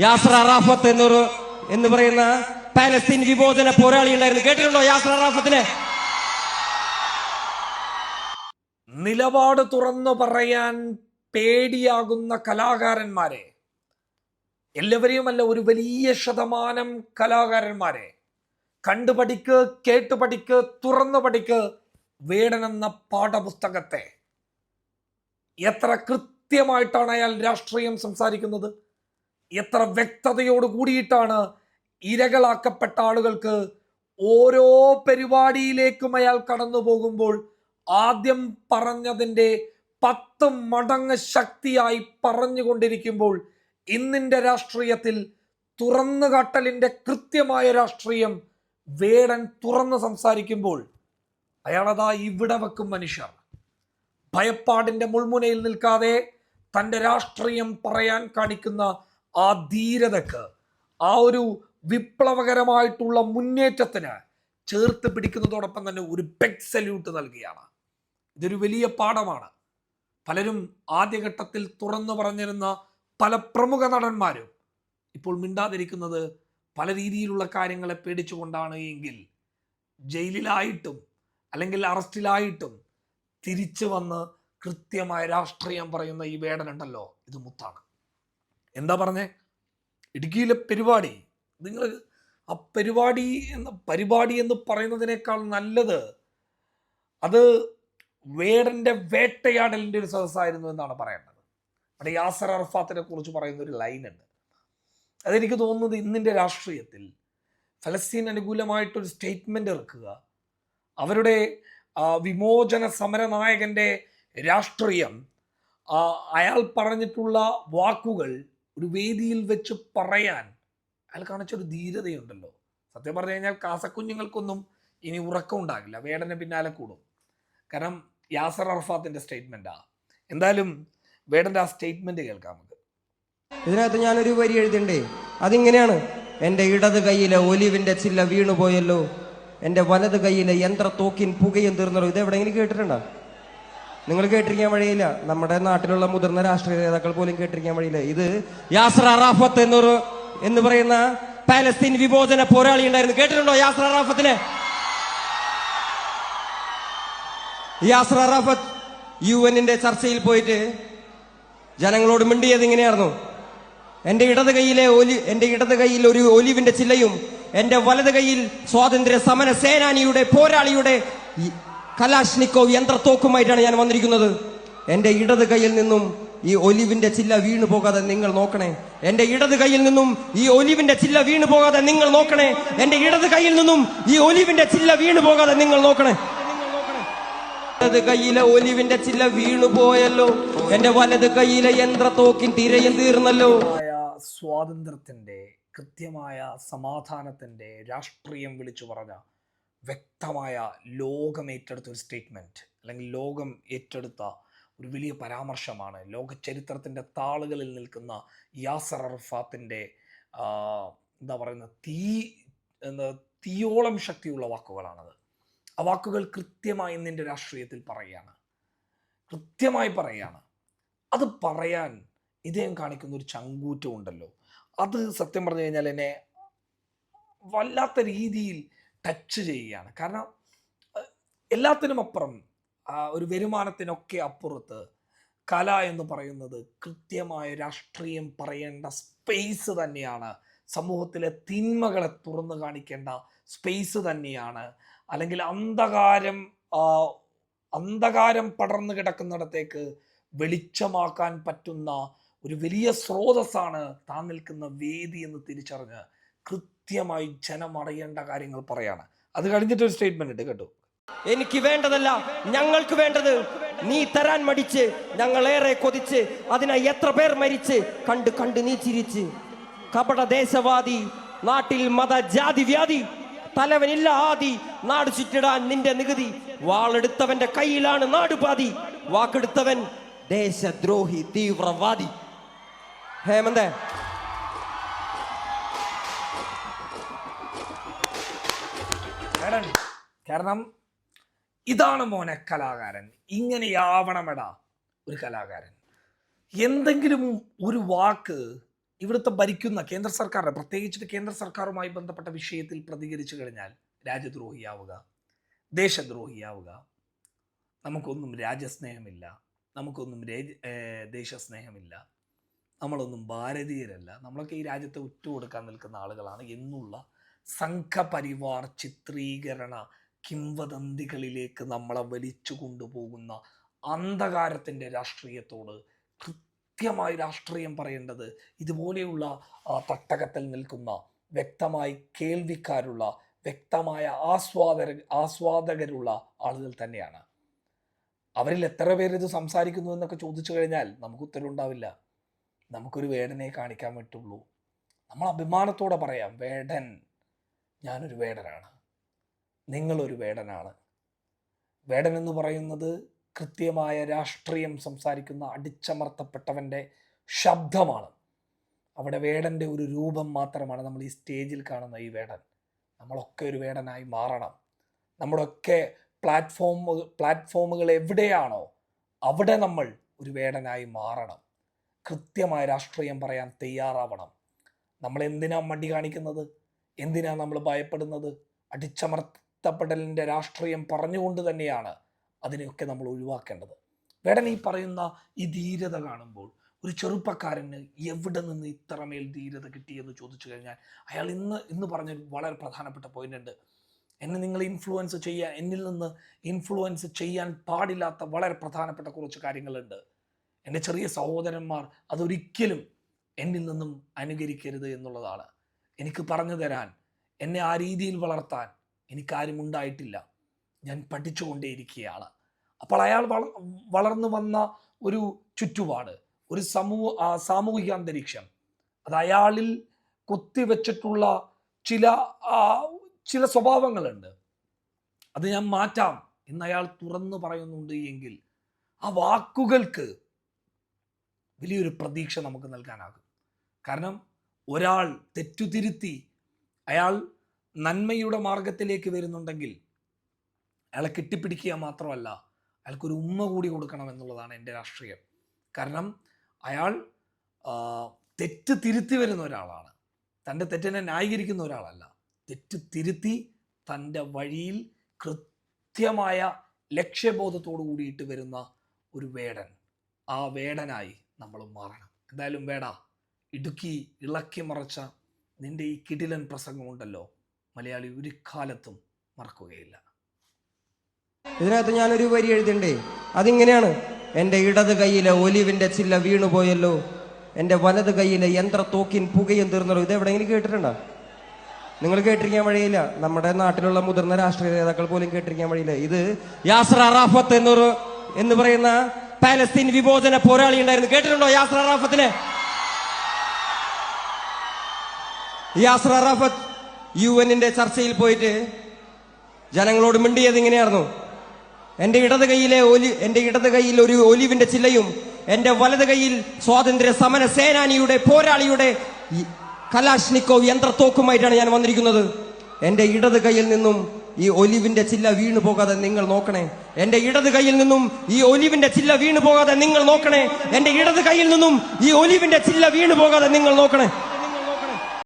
യാസർ എന്നൊരു എന്ന് പറയുന്ന പാലസ്തീൻ വിമോചന പോരാളി ഉണ്ടായിരുന്നു. കേട്ടിട്ടുണ്ടോ യാസർ നിലപാട് തുറന്നു പറയാൻ പേടിയാകുന്ന കലാകാരന്മാരെ. എല്ലാവരെയുമല്ല ഒരു വലിയ ശതമാനം കലാകാരന്മാരെ. കണ്ടു പഠിക്ക് കേട്ടു പഠിക്ക് തുറന്നു പഠിക്ക് വേടൻ എന്ന പാഠപുസ്തകത്തെ. എത്ര കൃത്യമായിട്ടാണ് അയാൾ രാഷ്ട്രീയം സംസാരിക്കുന്നത്? എത്ര വ്യക്തതയോട് കൂടിയിട്ടാണ് ഇരകളാക്കപ്പെട്ട ആളുകൾക്ക് ഓരോ പരിപാടിയിലേക്കും അയാൾ കടന്നു പോകുമ്പോൾ ആദ്യം പറഞ്ഞതിന്റെ പത്ത് മടങ്ങ് ശക്തിയായി പറഞ്ഞുകൊണ്ടിരിക്കുമ്പോൾ ഇന്നിന്റെ രാഷ്ട്രീയത്തിൽ തുറന്നു കാട്ടലിന്റെ കൃത്യമായ രാഷ്ട്രീയം വേടൻ തുറന്ന് സംസാരിക്കുമ്പോൾ അയാളതാ ഇവിടെ വെക്കും മനുഷ്യർ. ഭയപ്പാടിന്റെ മുൾമുനയിൽ നിൽക്കാതെ തന്റെ രാഷ്ട്രീയം പറയാൻ കാണിക്കുന്ന ആ ധീരതക്ക് ആ ഒരു വിപ്ലവകരമായിട്ടുള്ള മുന്നേറ്റത്തിന് ചേർത്ത് പിടിക്കുന്നതോടൊപ്പം തന്നെ ഒരു ബെഗ് സല്യൂട്ട് നൽകുകയാണ്. ഇതൊരു വലിയ പാഠമാണ്. പലരും ആദ്യഘട്ടത്തിൽ തുറന്നു പറഞ്ഞിരുന്ന പല പ്രമുഖ നടന്മാരും ഇപ്പോൾ മിണ്ടാതിരിക്കുന്നത് പല രീതിയിലുള്ള കാര്യങ്ങളെ പേടിച്ചുകൊണ്ടാണ് എങ്കിൽ ജയിലിലായിട്ടും അല്ലെങ്കിൽ അറസ്റ്റിലായിട്ടും തിരിച്ചു വന്ന് കൃത്യമായ രാഷ്ട്രീയം പറയുന്ന ഈ വേടനുണ്ടല്ലോ ഇത് മുത്താണ്. എന്താ പറഞ്ഞേ? ഇടുക്കിയിലെ പരിപാടി. നിങ്ങൾ ആ പരിപാടി എന്ന പരിപാടി എന്ന് പറയുന്നതിനേക്കാൾ നല്ലത് അത് വേടന്റെ വേട്ടയാടലിന്റെ ഒരു സദസ്സായിരുന്നു എന്നാണ് പറയേണ്ടത്. അവിടെ യാസർ അറഫാത്തിനെ കുറിച്ച് പറയുന്ന ഒരു ലൈൻ ഉണ്ട് അതെനിക്ക് തോന്നുന്നത് ഇന്നിന്റെ രാഷ്ട്രീയത്തിൽ ഫലസ്തീൻ അനുകൂലമായിട്ടൊരു സ്റ്റേറ്റ്മെന്റ് ഇറക്കുക അവരുടെ വിമോചന സമര നായകന്റെ രാഷ്ട്രീയം അയാൾ പറഞ്ഞിട്ടുള്ള വാക്കുകൾ ഒരു വേദിയിൽ വെച്ച് പറയാൻ അയാൾ കാണിച്ചൊരു ധീരതയുണ്ടല്ലോ. സത്യം പറഞ്ഞു കഴിഞ്ഞാൽ കാസക്കുഞ്ഞുങ്ങൾക്കൊന്നും ഇനി ഉറക്കം ഉണ്ടാകില്ല. വേടന് പിന്നാലെ കൂടും. കാരണം യാസർ അറഫാത്തിന്റെ സ്റ്റേറ്റ്മെന്റാ എന്തായാലും വേടന്റെ ആ സ്റ്റേറ്റ്മെന്റ് കേൾക്കാം നമുക്ക്. ഇതിനകത്ത് ഞാനൊരു വരി എഴുതിണ്ടേ. അതിങ്ങനെയാണ്. എന്റെ ഇടത് കൈയിലെ ഒലിവിന്റെ ചില്ല വീണുപോയല്ലോ. എന്റെ വലത് കൈയിലെ യന്ത്രത്തോക്കിൻ പുകയും തീർന്നല്ലോ. ഇത് എവിടെയെങ്കിലും കേട്ടിട്ടുണ്ടോ? നിങ്ങൾ കേട്ടിരിക്കാൻ വഴിയില്ല. നമ്മുടെ നാട്ടിലുള്ള മുതിർന്ന രാഷ്ട്രീയ നേതാക്കൾ പോലും കേട്ടിരിക്കാൻ വഴിയില്ല. ഇത് യാസർ അറാഫത്ത് എന്നൊരു എന്ന് പറയുന്ന പാലസ്തീൻ വിമോചന പോരാളി ഉണ്ടായിരുന്നു. കേട്ടിട്ടുണ്ടോ യാസർ അറാഫത്തിനെ? യാസർ അറാഫത്ത് യു എന്നിന്റെ ചർച്ചയിൽ പോയിട്ട് ജനങ്ങളോട് മിണ്ടിയത് ഇങ്ങനെയായിരുന്നു. എന്റെ ഇടത് കൈയിലെ ഒലി എന്റെ ഇടത് കൈയിൽ ഒരു ഒലിവിന്റെ ചില്ലയും എന്റെ വലത് കൈയിൽ സ്വാതന്ത്ര്യ സമര സേനാനിയുടെ പോരാളിയുടെ കലാഷ്നിക്കോവ് യന്ത്രത്തോക്കുമായിട്ടാണ് ഞാൻ വന്നിരിക്കുന്നത്. എന്റെ ഇടത് കൈയിൽ നിന്നും ഈ ഒലിവിന്റെ ചില്ല വീണു പോകാതെ നിങ്ങൾ നോക്കണേ. എന്റെ ഇടത് കൈയിൽ നിന്നും ഈ ഒലിവിന്റെ ചില്ല വീണു പോകാതെ നിങ്ങൾ നോക്കണേ. എന്റെ ഇടത് കൈയിൽ നിന്നും ഈ ഒലിവിന്റെ ചില്ല വീണു പോകാതെ നിങ്ങൾ നോക്കണേ. വലത് കയ്യിലെ ഒലിവിന്റെ ചില്ല വീണു പോയല്ലോ. എന്റെ വലത് കൈയിലെ യന്ത്രത്തോക്കിൻ തിരയും തീർന്നല്ലോ. സ്വാതന്ത്ര്യത്തിന്റെ കൃത്യമായ സമാധാനത്തിന്റെ രാഷ്ട്രീയം വിളിച്ചു പറഞ്ഞ വ്യക്തമായ ലോകം ഏറ്റെടുത്ത ഒരു സ്റ്റേറ്റ്മെന്റ് അല്ലെങ്കിൽ ലോകം ഏറ്റെടുത്ത ഒരു വലിയ പരാമർശമാണ്. ലോക ചരിത്രത്തിന്റെ താളുകളിൽ നിൽക്കുന്ന യാസർ അർഫാത്തിന്റെ എന്താ പറയുന്ന തീ എന്താ തീയോളം ശക്തിയുള്ള വാക്കുകളാണത്. ആ വാക്കുകൾ കൃത്യമായി ഇന്നിന്റെ രാഷ്ട്രീയത്തിൽ പറയുകയാണ്. കൃത്യമായി പറയുകയാണ്. അത് പറയാൻ ഇദ്ദേഹം കാണിക്കുന്ന ഒരു ചങ്കൂറ്റം ഉണ്ടല്ലോ അത് സത്യം പറഞ്ഞു കഴിഞ്ഞാൽ എന്നെ വല്ലാത്ത രീതിയിൽ ടച്ച് ചെയ്യുകയാണ്. കാരണം എല്ലാത്തിനും അപ്പുറം ഒരു വരുമാനത്തിനൊക്കെ അപ്പുറത്ത് കല എന്ന് പറയുന്നത് കൃത്യമായ രാഷ്ട്രീയം പറയേണ്ട സ്പേസ് തന്നെയാണ്. സമൂഹത്തിലെ തിന്മകളെ തുറന്നു കാണിക്കേണ്ട സ്പേസ് തന്നെയാണ്. അല്ലെങ്കിൽ അന്ധകാരം അന്ധകാരം പടർന്നു കിടക്കുന്നിടത്തേക്ക് വെളിച്ചമാക്കാൻ പറ്റുന്ന ഒരു വലിയ സ്രോതസ്സാണ് താൻ നിൽക്കുന്ന വേദി എന്ന് തിരിച്ചറിഞ്ഞ് കൃത്യമായി ജനം അറിയേണ്ട കാര്യങ്ങൾ പറയാണ്. അത് കഴിഞ്ഞിട്ടൊരു സ്റ്റേറ്റ്മെന്റ് ഉണ്ട് കേട്ടോ. എനിക്ക് വേണ്ടതല്ല ഞങ്ങൾക്ക് വേണ്ടത് നീ തരാൻ മടിച്ച് ഞങ്ങൾ ഏറെ കൊതിച്ച് അതിനെ എത്ര പേർ മരിച്ച് കണ്ട് കണ്ട് നീ ചിരിച്ച്. കപട ദേശവാദി നാട്ടിൽ മത ജാതി വ്യാധി തലവനില്ല ആദി നാട് ചുറ്റിടാൻ നിന്റെ നികുതി. വാളെടുത്തവന്റെ കയ്യിലാണ് നാടുപാതി വാക്കെടുത്തവൻ ദേശദ്രോഹി തീവ്രവാദി. ഹേമന്തേ കാരണം കാരണം ഇതാണ് മോനെ കലാകാരൻ. ഇങ്ങനെയാവണമെടാ ഒരു കലാകാരൻ. എന്തെങ്കിലും ഒരു വാക്ക് ഇവിടുത്തെ ഭരിക്കുന്ന കേന്ദ്ര സർക്കാരിനെ പ്രത്യേകിച്ചിട്ട് കേന്ദ്ര സർക്കാരുമായി ബന്ധപ്പെട്ട വിഷയത്തിൽ പ്രതികരിച്ചു കഴിഞ്ഞാൽ രാജ്യദ്രോഹിയാവുക ദേശദ്രോഹിയാവുക. നമുക്കൊന്നും രാജ്യസ്നേഹമില്ല. നമുക്കൊന്നും ദേശസ്നേഹമില്ല. നമ്മളൊന്നും ഭാരതീയരല്ല. നമ്മളൊക്കെ ഈ രാജ്യത്തെ ഉറ്റുകൊടുക്കാൻ നിൽക്കുന്ന ആളുകളാണ് എന്നുള്ള സംഘപരിവാർ ചിത്രീകരണ കിംവദന്തികളിലേക്ക് നമ്മളെ വലിച്ചു കൊണ്ടുപോകുന്ന അന്ധകാരത്തിന്റെ രാഷ്ട്രീയത്തോട് കൃത്യമായി രാഷ്ട്രീയം പറയേണ്ടത് ഇതുപോലെയുള്ള തട്ടകത്തിൽ നിൽക്കുന്ന വ്യക്തമായി കേൾവിക്കാരുള്ള വ്യക്തമായ ആസ്വാദക ആസ്വാദകരുള്ള ആളുകൾ തന്നെയാണ്. അവരിൽ എത്ര പേര് ഇത് സംസാരിക്കുന്നു എന്നൊക്കെ ചോദിച്ചു കഴിഞ്ഞാൽ നമുക്ക് ഉത്തരവുണ്ടാവില്ല നമുക്കൊരു വേടനെ കാണിക്കാൻ പറ്റുള്ളൂ. നമ്മൾ അഭിമാനത്തോടെ പറയാം വേടൻ. ഞാനൊരു വേടനാണ്. നിങ്ങളൊരു വേടനാണ്. വേടൻ എന്ന് പറയുന്നത് കൃത്യമായ രാഷ്ട്രീയം സംസാരിക്കുന്ന അടിച്ചമർത്തപ്പെട്ടവന്റെ ശബ്ദമാണ്. അവിടെ വേടന്റെ ഒരു രൂപം മാത്രമാണ് നമ്മൾ ഈ സ്റ്റേജിൽ കാണുന്ന ഈ വേടൻ. നമ്മളൊക്കെ ഒരു വേടനായി മാറണം. നമ്മളൊക്കെ പ്ലാറ്റ്ഫോം പ്ലാറ്റ്ഫോമുകൾ എവിടെയാണോ അവിടെ നമ്മൾ ഒരു വേടനായി മാറണം. കൃത്യമായ രാഷ്ട്രീയം പറയാൻ തയ്യാറാവണം. നമ്മൾ എന്തിനാണ് മടി കാണിക്കുന്നത്? എന്തിനാ നമ്മൾ ഭയപ്പെടുന്നത്? അടിച്ചമർത്തപ്പെടലിന്റെ രാഷ്ട്രീയം പറഞ്ഞുകൊണ്ട് തന്നെയാണ് അതിനെയൊക്കെ നമ്മൾ ഒഴിവാക്കേണ്ടത്. വേടൻ ഈ പറയുന്ന ഈ ധീരത കാണുമ്പോൾ ഒരു ചെറുപ്പക്കാരന് എവിടെ നിന്ന് ഇത്രമേൽ ധീരത കിട്ടിയെന്ന് ചോദിച്ചു കഴിഞ്ഞാൽ അയാൾ ഇന്ന് ഇന്ന് പറഞ്ഞ വളരെ പ്രധാനപ്പെട്ട പോയിന്റ് ഉണ്ട്. എന്നെ നിങ്ങൾ ഇൻഫ്ലുവൻസ് ചെയ്യാൻ എന്നിൽ നിന്ന് ഇൻഫ്ലുവൻസ് ചെയ്യാൻ പാടില്ലാത്ത വളരെ പ്രധാനപ്പെട്ട കുറച്ച് കാര്യങ്ങളുണ്ട്. എന്റെ ചെറിയ സഹോദരന്മാർ അതൊരിക്കലും എന്നിൽ നിന്നും അനുകരിക്കരുത് എന്നുള്ളതാണ്. എനിക്ക് പറഞ്ഞു തരാൻ എന്നെ ആ രീതിയിൽ വളർത്താൻ എനിക്കാരും ഉണ്ടായിട്ടില്ല. ഞാൻ പഠിച്ചുകൊണ്ടേയിരിക്കുകയാണ്. അപ്പോൾ അയാൾ വള വളർന്നു വന്ന ഒരു ചുറ്റുപാട് ഒരു സമൂഹ സാമൂഹിക അന്തരീക്ഷം അത് അയാളിൽ കുത്തിവെച്ചിട്ടുള്ള ചില ചില സ്വഭാവങ്ങളുണ്ട്. അത് ഞാൻ മാറ്റാം എന്ന് അയാൾ തുറന്നു പറയുന്നുണ്ട് എങ്കിൽ ആ വാക്കുകൾക്ക് വലിയൊരു പ്രതീക്ഷ നമുക്ക് നൽകാനാകും. കാരണം ഒരാൾ തെറ്റുതിരുത്തി അയാൾ നന്മയുടെ മാർഗത്തിലേക്ക് വരുന്നുണ്ടെങ്കിൽ അയാളെ കെട്ടിപ്പിടിക്കുക മാത്രമല്ല അയാൾക്കൊരു ഉമ്മ കൂടി കൊടുക്കണം എന്നുള്ളതാണ് എന്റെ രാഷ്ട്രീയം. കാരണം അയാൾ തെറ്റ് തിരുത്തി വരുന്ന ഒരാളാണ്. തന്റെ തെറ്റിനെ ന്യായീകരിക്കുന്ന ഒരാളല്ല. തെറ്റ് തിരുത്തി തന്റെ വഴിയിൽ കൃത്യമായ ലക്ഷ്യബോധത്തോടു കൂടിയിട്ട് വരുന്ന ഒരു വേടൻ. ആ വേടനായി നമ്മൾ മാറണം. എന്തായാലും വേട. ഇടുക്കി ഇളക്കി മറച്ച നിന്റെ ഈ കിടിലൻ പ്രസംഗമുണ്ടല്ലോ. മലയാളി ഒരു കാലത്തും മറക്കുകയില്ല. ഇതിനകത്ത് ഞാനൊരു വരി എഴുതിണ്ടേ? അതിങ്ങനെയാണ്. എന്റെ ഇടത് കൈയിലെ ഒലിവിന്റെ ചില്ല വീണുപോയല്ലോ എന്റെ വലത് കൈയിലെ യന്ത്രത്തോക്കിൻ പുകയും തീർന്നല്ലോ. ഇത് എവിടെയെങ്കിലും കേട്ടിട്ടുണ്ടോ? നിങ്ങൾ കേട്ടിരിക്കാൻ വഴിയില്ല. നമ്മുടെ നാട്ടിലുള്ള മുതിർന്ന രാഷ്ട്രീയ നേതാക്കൾ പോലും കേട്ടിരിക്കാൻ വഴിയില്ല. ഇത് യാസർ അറാഫത്ത് എന്നൊരു എന്ന് പറയുന്ന പാലസ്തീൻ വിമോചന പോരാളി ഉണ്ടായിരുന്നു കേട്ടിട്ടുണ്ടോ യാസർ അറാഫത്തിനെ? യാസർ അറാഫത്ത് യു എന്നിന്റെ ചർച്ചയിൽ പോയിട്ട് ജനങ്ങളോട് മിണ്ടിയത് ഇങ്ങനെയായിരുന്നു. എന്റെ ഇടത് കൈയിലെ ഒലി എന്റെ ഇടത് കൈയിൽ ഒരു ഒലിവിന്റെ ചില്ലയും എന്റെ വലത് കൈയിൽ സ്വാതന്ത്ര്യ സമര സേനാനിയുടെ പോരാളിയുടെ കലാഷ്നിക്കോവ് യന്ത്രത്തോക്കുമായിട്ടാണ് ഞാൻ വന്നിരിക്കുന്നത്. എന്റെ ഇടത് കൈയിൽ നിന്നും ഈ ഒലിവിന്റെ ചില്ല വീണു പോകാതെ നിങ്ങൾ നോക്കണേ. എന്റെ ഇടത് കൈയിൽ നിന്നും ഈ ഒലിവിന്റെ ചില്ല വീണു പോകാതെ നിങ്ങൾ നോക്കണേ. എന്റെ ഇടത് കൈയിൽ നിന്നും ഈ ഒലിവിന്റെ ചില്ല വീണു പോകാതെ നിങ്ങൾ നോക്കണേ.